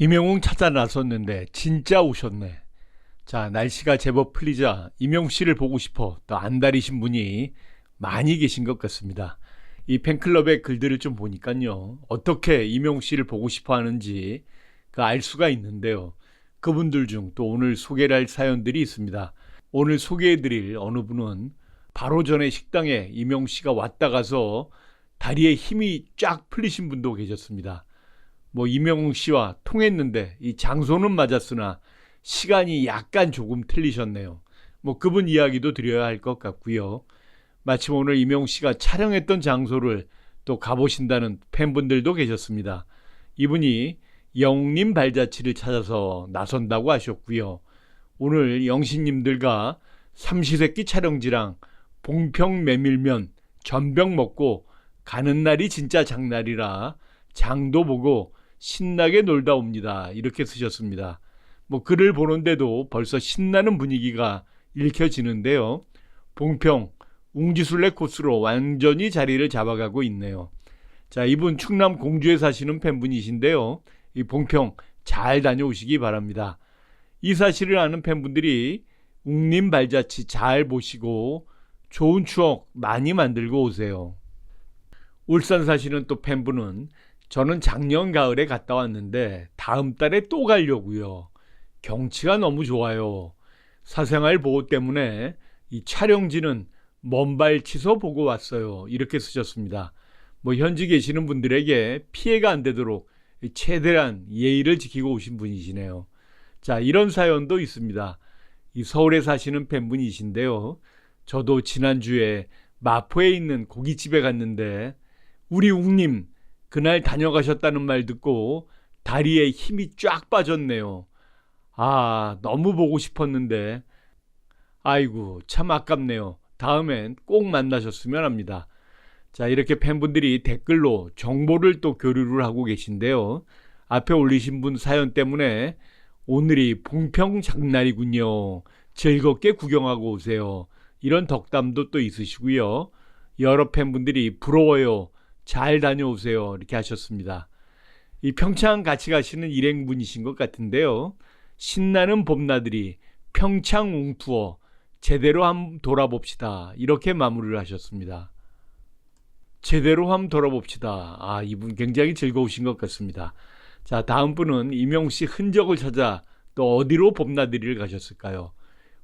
임영웅 찾아 나섰는데 진짜 오셨네. 자, 날씨가 제법 풀리자 임영웅 씨를 보고 싶어 또 안달이신 분이 많이 계신 것 같습니다. 이 팬클럽의 글들을 좀 보니까요. 어떻게 임영웅 씨를 보고 싶어 하는지 그 알 수가 있는데요. 그분들 중 또 오늘 소개를 할 사연들이 있습니다. 오늘 소개해드릴 어느 분은 바로 전에 식당에 임영웅 씨가 왔다 가서 다리에 힘이 쫙 풀리신 분도 계셨습니다. 뭐 이명웅 씨와 통했는데 이 장소는 맞았으나 시간이 약간 조금 틀리셨네요. 뭐 그분 이야기도 드려야 할 것 같고요. 마침 오늘 이명웅 씨가 촬영했던 장소를 또 가보신다는 팬분들도 계셨습니다. 이분이 영웅님 발자취를 찾아서 나선다고 하셨고요. 오늘 영신님들과 삼시세끼 촬영지랑 봉평 메밀면 전병 먹고 가는 날이 진짜 장날이라 장도 보고 신나게 놀다 옵니다. 이렇게 쓰셨습니다. 뭐 글을 보는데도 벌써 신나는 분위기가 읽혀지는데요. 봉평 웅지순례 코스로 완전히 자리를 잡아가고 있네요. 자, 이분 충남 공주에 사시는 팬분이신데요. 이 봉평 잘 다녀오시기 바랍니다. 이 사실을 아는 팬분들이 웅님 발자취 잘 보시고 좋은 추억 많이 만들고 오세요. 울산 사시는 또 팬분은 저는 작년 가을에 갔다 왔는데 다음 달에 또 가려고요. 경치가 너무 좋아요. 사생활 보호 때문에 이 촬영지는 먼발 치서 보고 왔어요. 이렇게 쓰셨습니다. 뭐 현지 계시는 분들에게 피해가 안 되도록 최대한 예의를 지키고 오신 분이시네요. 자, 이런 사연도 있습니다. 이 서울에 사시는 팬분이신데요. 저도 지난주에 마포에 있는 고깃집에 갔는데 우리 웅님 그날 다녀가셨다는 말 듣고 다리에 힘이 쫙 빠졌네요. 아, 너무 보고 싶었는데. 아이고, 참 아깝네요. 다음엔 꼭 만나셨으면 합니다. 자, 이렇게 팬분들이 댓글로 정보를 또 교류를 하고 계신데요. 앞에 올리신 분 사연 때문에 오늘이 봉평 장날이군요. 즐겁게 구경하고 오세요. 이런 덕담도 또 있으시고요. 여러 팬분들이 부러워요. 잘 다녀오세요. 이렇게 하셨습니다. 이 평창 같이 가시는 일행분이신 것 같은데요. 신나는 봄나들이 평창 웅투어 제대로 한번 돌아봅시다. 이렇게 마무리를 하셨습니다. 제대로 한번 돌아봅시다. 아, 이분 굉장히 즐거우신 것 같습니다. 자, 다음 분은 이명 씨 흔적을 찾아 또 어디로 봄나들이를 가셨을까요?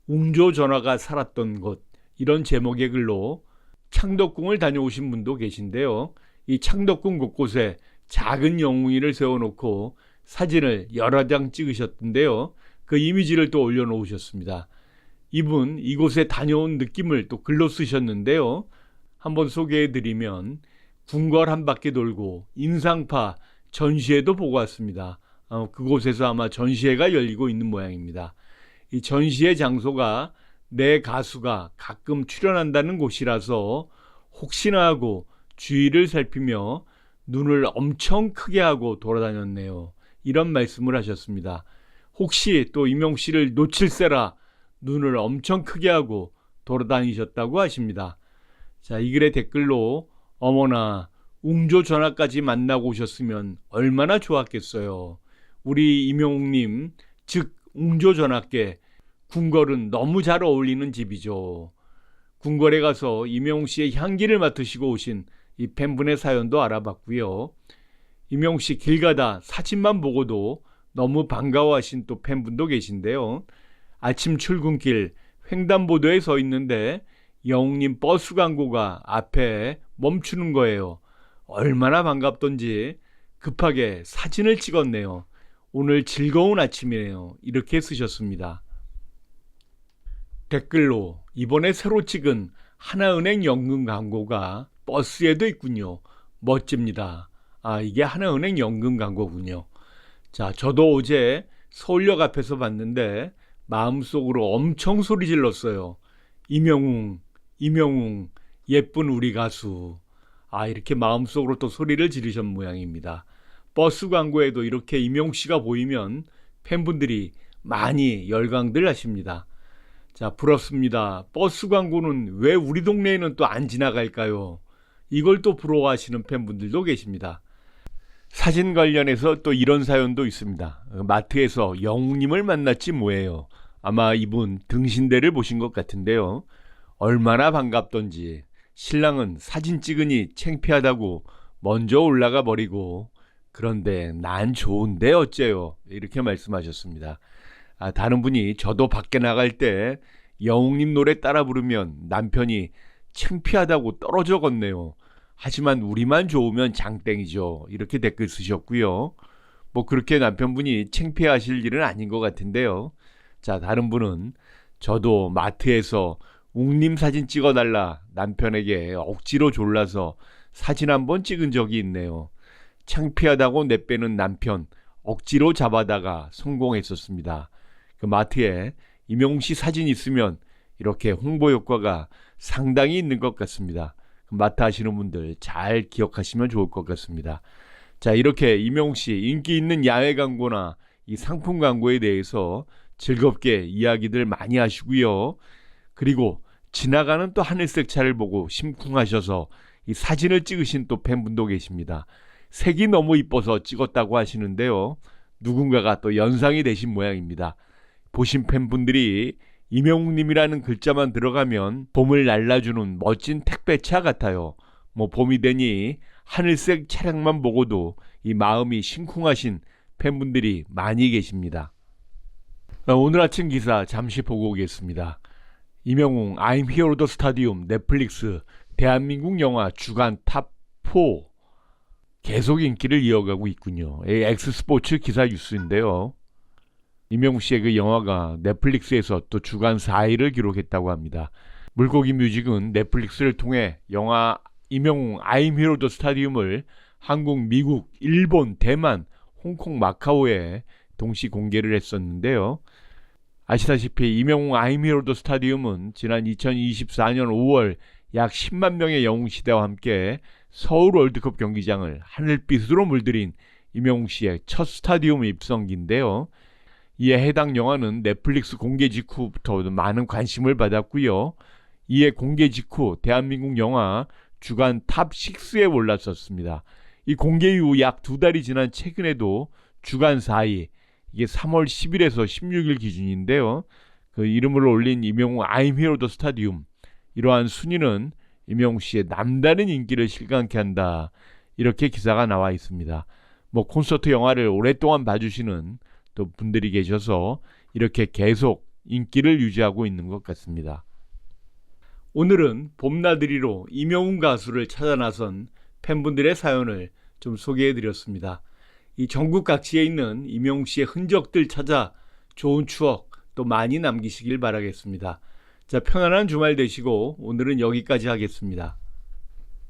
웅조 전화가 살았던 곳 이런 제목의 글로 창덕궁을 다녀오신 분도 계신데요. 이 창덕궁 곳곳에 작은 영웅이를 세워놓고 사진을 여러 장 찍으셨던데요. 그 이미지를 또 올려놓으셨습니다. 이분 이곳에 다녀온 느낌을 또 글로 쓰셨는데요. 한번 소개해드리면 궁궐 한 바퀴 돌고 인상파 전시회도 보고 왔습니다. 어, 그곳에서 아마 전시회가 열리고 있는 모양입니다. 이 전시회 장소가 내 가수가 가끔 출연한다는 곳이라서 혹시나 하고 주위를 살피며 눈을 엄청 크게 하고 돌아다녔네요. 이런 말씀을 하셨습니다. 혹시 또 이명 씨를 놓칠세라 눈을 엄청 크게 하고 돌아다니셨다고 하십니다. 자, 이 글의 댓글로 어머나 웅조 전화까지 만나고 오셨으면 얼마나 좋았겠어요. 우리 임영웅님, 즉 웅조 전화께 궁궐은 너무 잘 어울리는 집이죠. 궁궐에 가서 임영웅 씨의 향기를 맡으시고 오신 이 팬분의 사연도 알아봤고요. 임영웅 씨 길 가다 사진만 보고도 너무 반가워하신 또 팬분도 계신데요. 아침 출근길 횡단보도에 서 있는데 영웅님 버스 광고가 앞에 멈추는 거예요. 얼마나 반갑던지 급하게 사진을 찍었네요. 오늘 즐거운 아침이네요. 이렇게 쓰셨습니다. 댓글로 이번에 새로 찍은 하나은행 연금 광고가 버스에도 있군요. 멋집니다. 아, 이게 하나은행 연금 광고군요. 자, 저도 어제 서울역 앞에서 봤는데 마음속으로 엄청 소리 질렀어요. 이명웅, 이명웅, 예쁜 우리 가수. 아, 이렇게 마음속으로 또 소리를 지르신 모양입니다. 버스 광고에도 이렇게 이명웅 씨가 보이면 팬분들이 많이 열광들 하십니다. 자, 부럽습니다. 버스 광고는 왜 우리 동네에는 또 안 지나갈까요? 이걸 또 부러워하시는 팬분들도 계십니다. 사진 관련해서 또 이런 사연도 있습니다. 어, 마트에서 영웅님을 만났지 뭐예요. 아마 이분 등신대를 보신 것 같은데요. 얼마나 반갑던지 신랑은 사진 찍으니 창피하다고 먼저 올라가 버리고 그런데 난 좋은데 어째요? 이렇게 말씀하셨습니다. 아, 다른 분이 저도 밖에 나갈 때 영웅님 노래 따라 부르면 남편이 창피하다고 떨어져 걷네요. 하지만 우리만 좋으면 장땡이죠. 이렇게 댓글 쓰셨고요. 뭐 그렇게 남편분이 창피하실 일은 아닌 것 같은데요. 자, 다른 분은 저도 마트에서 웅님 사진 찍어달라 남편에게 억지로 졸라서 사진 한 번 찍은 적이 있네요. 창피하다고 내빼는 남편 억지로 잡아다가 성공했었습니다. 그 마트에 임용씨 사진 있으면 이렇게 홍보 효과가 상당히 있는 것 같습니다. 그 마트 하시는 분들 잘 기억하시면 좋을 것 같습니다. 자, 이렇게 임용씨 인기 있는 야외 광고나 이 상품 광고에 대해서 즐겁게 이야기들 많이 하시고요. 그리고 지나가는 또 하늘색 차를 보고 심쿵하셔서 이 사진을 찍으신 또 팬분도 계십니다. 색이 너무 이뻐서 찍었다고 하시는데요. 누군가가 또 연상이 되신 모양입니다. 보신 팬분들이 이명웅님이라는 글자만 들어가면 봄을 날라주는 멋진 택배차 같아요. 뭐 봄이 되니 하늘색 차량만 보고도 이 마음이 심쿵하신 팬분들이 많이 계십니다. 어, 오늘 아침 기사 잠시 보고 오겠습니다. 이명웅 I'm the Stadium 넷플릭스 대한민국 영화 주간 탑4 계속 인기를 이어가고 있군요. 이 엑스스포츠 기사 뉴스인데요. 이명웅 씨의 그 영화가 넷플릭스에서 또 주간 4위를 기록했다고 합니다. 물고기 뮤직은 넷플릭스를 통해 영화 이명웅 I'm Hero the Stadium을 한국, 미국, 일본, 대만, 홍콩, 마카오에 동시 공개를 했었는데요. 아시다시피 이명웅 I'm Hero the Stadium은 지난 2024년 5월 약 10만 명의 영웅 시대와 함께 서울 월드컵 경기장을 하늘빛으로 물들인 이명웅 씨의 첫 스타디움 입성기인데요. 이에 해당 영화는 넷플릭스 공개 직후부터 많은 관심을 받았고요. 이에 공개 직후 대한민국 영화 주간 탑 6에 올랐었습니다. 이 공개 이후 약 두 달이 지난 최근에도 주간 4위, 이게 3월 10일에서 16일 기준인데요. 그 이름을 올린 I'm Hero the Stadium 이러한 순위는 이명웅 씨의 남다른 인기를 실감케 한다. 이렇게 기사가 나와 있습니다. 뭐 콘서트 영화를 오랫동안 봐주시는 또 분들이 계셔서 이렇게 계속 인기를 유지하고 있는 것 같습니다. 오늘은 봄나들이로 이명웅 가수를 찾아 나선 팬분들의 사연을 좀 소개해 드렸습니다. 이 전국 각지에 있는 이명웅 씨의 흔적들 찾아 좋은 추억 또 많이 남기시길 바라겠습니다. 자, 편안한 주말 되시고 오늘은 여기까지 하겠습니다.